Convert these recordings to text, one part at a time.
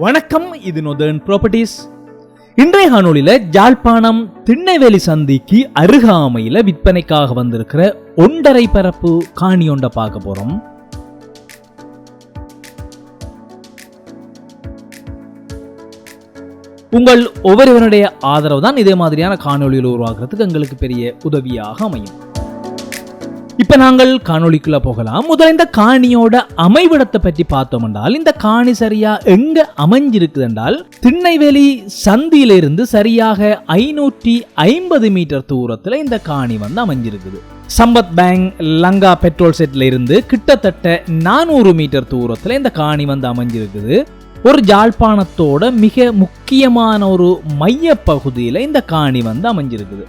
வணக்கம் இது northern properties இன்றைய காணொலியில் ஜாழ்ப்பாணம் திண்ணைவேலி சந்திக்கு அருகாமையில் விற்பனைக்காக வந்திருக்கிற ஒன்றரை பரப்பு காணி ஒன்றை பார்க்க போகிறோம் உங்கள் ஒவ்வொருவருடைய ஆதரவு தான் இதே மாதிரியான காணொளிகள் உருவாக்குறதுக்கு எங்களுக்கு பெரிய உதவியாக அமையும். இப்போ நாங்கள் காணொளிக்குள்ள போகலாம். முதல்ல இந்த காணியோட அமைவிடத்தை பற்றி பார்த்தோம் என்றால் இந்த காணி சரியா எங்க அமைஞ்சிருக்குது என்றால் திண்ணைவேலி சந்தியிலிருந்து சரியாக ஐநூற்றி ஐம்பது மீட்டர் தூரத்துல இந்த காணி வந்து அமைஞ்சிருக்குது. சம்பத் பேங்க் லங்கா பெட்ரோல் செட்ல இருந்து கிட்டத்தட்ட நானூறு மீட்டர் தூரத்துல இந்த காணி வந்து அமைஞ்சிருக்குது. ஒரு ஜாழ்ப்பாணத்தோட மிக முக்கியமான ஒரு மைய பகுதியில் இந்த காணி வந்து அமைஞ்சிருக்குது.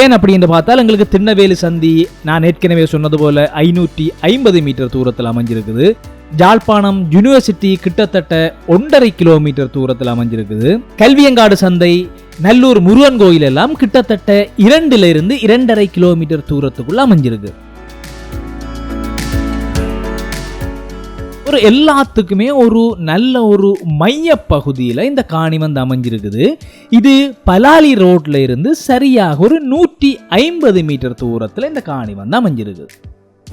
ஏன் அப்படின்னு பார்த்தால் எங்களுக்கு திண்ணவேலி சந்தி நான் ஏற்கனவே சொன்னது போல ஐநூற்றி ஐம்பது மீட்டர் தூரத்தில் அமைஞ்சிருக்குது. ஜாழ்ப்பாணம் யூனிவர்சிட்டி கிட்டத்தட்ட ஒன்றரை கிலோமீட்டர் தூரத்தில் அமைஞ்சிருக்குது. கல்வியங்காடு சந்தை நல்லூர் முருகன் கோயில் எல்லாம் கிட்டத்தட்ட இரண்டுல இருந்து இரண்டரை கிலோமீட்டர் தூரத்துக்குள்ள அமைஞ்சிருக்கு. அப்புறம் எல்லாத்துக்குமே ஒரு நல்ல ஒரு மைய பகுதியில் இந்த காணி வந்து அமைஞ்சிருக்குது. இது பலாலி ரோட்டில் இருந்து சரியாக ஒரு நூற்றி ஐம்பது மீட்டர் தூரத்தில் இந்த காணி வந்து அமைஞ்சிருக்குது.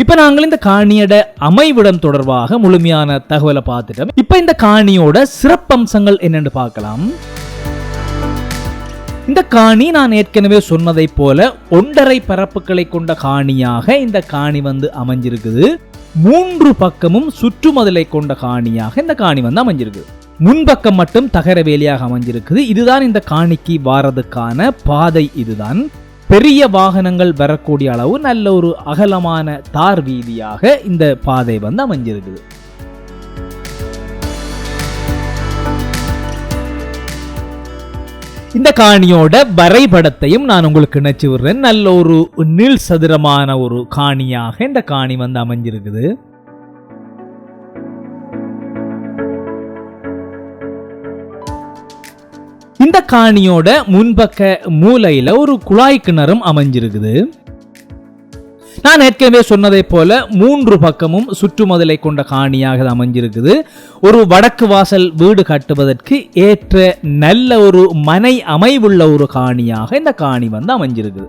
இப்போ நாங்கள் இந்த காணியோட அமைவிடம் தொடர்பாக முழுமையான தகவலை பார்த்துட்டோம். இப்போ இந்த காணியோட சிறப்பம்சங்கள் என்னென்னு பார்க்கலாம். இந்த காணி நான் ஏற்கனவே சொன்னதை போல ஒன்றரை பரப்புகளை கொண்ட காணியாக இந்த காணி வந்து அமைஞ்சிருக்குது. மூன்று பக்கமும் சுற்றுமதிலை கொண்ட காணியாக இந்த காணி வந்து அமைஞ்சிருக்கு. முன்பக்கம் மட்டும் தகர வேலியாக அமைஞ்சிருக்குது. இதுதான் இந்த காணிக்கு வாரதுக்கான பாதை இதுதான். பெரிய வாகனங்கள் வரக்கூடிய அளவு நல்ல ஒரு அகலமான தார் வீதியாக இந்த பாதை வந்து அமைஞ்சிருக்குது. இந்த காணியோட வரைபடத்தையும் நான் உங்களுக்கு இணைச்சு விடுறேன். நல்ல ஒரு நீள் சதுரமான ஒரு காணியாக இந்த காணி வந்து அமைஞ்சிருக்குது. இந்த காணியோட முன்பக்க மூலையில ஒரு குழாய் கிணறும் அமைஞ்சிருக்குது. நான் ஏற்கனவே சொன்னதை போல மூன்று பக்கமும் சுற்றுமதிலை கொண்ட காணியாக அமைஞ்சிருக்குது. ஒரு வடக்கு வாசல் வீடு கட்டுவதற்கு ஏற்ற நல்ல ஒரு மனை அமைவுள்ள ஒரு காணியாக இந்த காணி வந்து அமைஞ்சிருக்குது.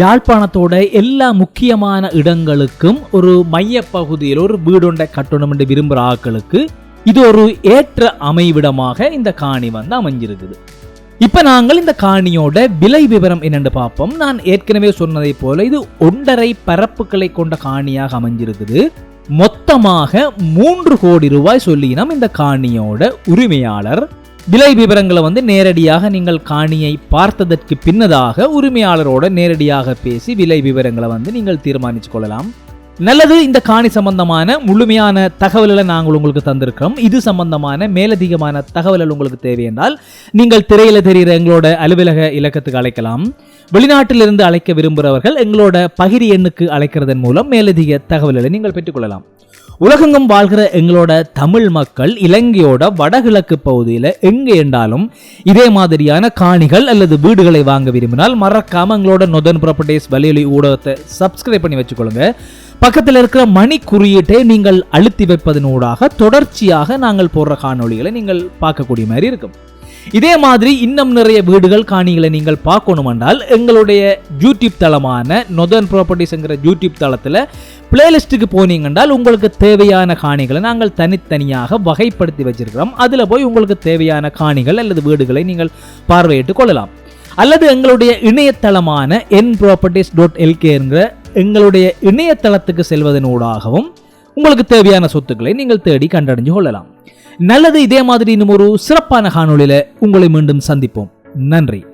ஜாழ்ப்பாணத்தோட எல்லா முக்கியமான இடங்களுக்கும் ஒரு மைய பகுதியில் ஒரு வீடொண்டை கட்டணும் என்று விரும்புகிற ஆக்களுக்கு இது ஒரு ஏற்ற அமைவிடமாக இந்த காணி வந்து அமைஞ்சிருக்குது. இப்போ நாங்கள் இந்த காணியோட விலை விவரம் என்னென்று பார்ப்போம். நான் ஏற்கனவே சொன்னதை போல இது ஒன்றரை பரப்புகளை கொண்ட காணியாக அமைஞ்சிருக்குது. மொத்தமாக மூன்று கோடி ரூபாய் சொல்லினோம் இந்த காணியோட உரிமையாளர். விலை விவரங்களை வந்து நேரடியாக நீங்கள் காணியை பார்த்ததற்கு பின்னதாக உரிமையாளரோட நேரடியாக பேசி விலை விவரங்களை வந்து நீங்கள் தீர்மானிச்சு கொள்ளலாம். நல்லது இந்த காணி சம்பந்தமான முழுமையான தகவல்களை நாங்கள் உங்களுக்கு தந்திருக்கிறோம். இது சம்பந்தமான மேலதிகமான தகவல்கள் உங்களுக்கு தேவை என்றால் நீங்கள் திரையில தெரிகிற எங்களோட அலுவலக இலக்கத்துக்கு அழைக்கலாம். வெளிநாட்டிலிருந்து அழைக்க விரும்புகிறவர்கள் எங்களோட பகிரி எண்ணுக்கு அழைக்கிறதன் மூலம் மேலதிக தகவல்களை நீங்கள் பெற்றுக்கொள்ளலாம். உலகெங்கும் வாழ்கிற எங்களோட தமிழ் மக்கள் இலங்கையோட வடகிழக்கு பகுதியில் எங்கே என்றாலும் இதே மாதிரியான காணிகள் அல்லது வீடுகளை வாங்க விரும்பினால் மறக்காமல் எங்களோட நொதன் ப்ராப்பர்ட்டிஸ் வலையொலி ஊடகத்தை சப்ஸ்கிரைப் பண்ணி வச்சுக்கொள்ளுங்க. பக்கத்தில் இருக்கிற மணி குறியீட்டை நீங்கள் அழுத்தி வைப்பதனூடாக தொடர்ச்சியாக நாங்கள் போடுற காணொளிகளை நீங்கள் பார்க்கக்கூடிய மாதிரி இருக்கும். இதே மாதிரி இன்னும் நிறைய வீடுகள் காணிகளை நீங்கள் பார்க்கணுமென்றால் எங்களுடைய யூடியூப் தளமான நொதன் ப்ராப்பர்ட்டிஸ்ங்கிற யூடியூப் தளத்தில் பிளேலிஸ்ட்டுக்கு போனீங்கன்றால் உங்களுக்கு தேவையான காணிகளை நாங்கள் தனித்தனியாக வகைப்படுத்தி வச்சிருக்கிறோம். அதில் போய் உங்களுக்கு தேவையான காணிகள் அல்லது வீடுகளை நீங்கள் பார்வையிட்டு கொள்ளலாம். அல்லது எங்களுடைய இணையதளமான என் ப்ராப்பர்ட்டிஸ் டாட் எல்கேங்கிற எங்களுடைய இணையதளத்துக்கு செல்வதனூடாகவும் உங்களுக்கு தேவையான சொத்துக்களை நீங்கள் தேடி கண்டறிஞ்சு கொள்ளலாம். நல்லது இதே மாதிரி இன்னும் ஒரு சிறப்பான காணொலியில் உங்களை மீண்டும் சந்திப்போம். நன்றி.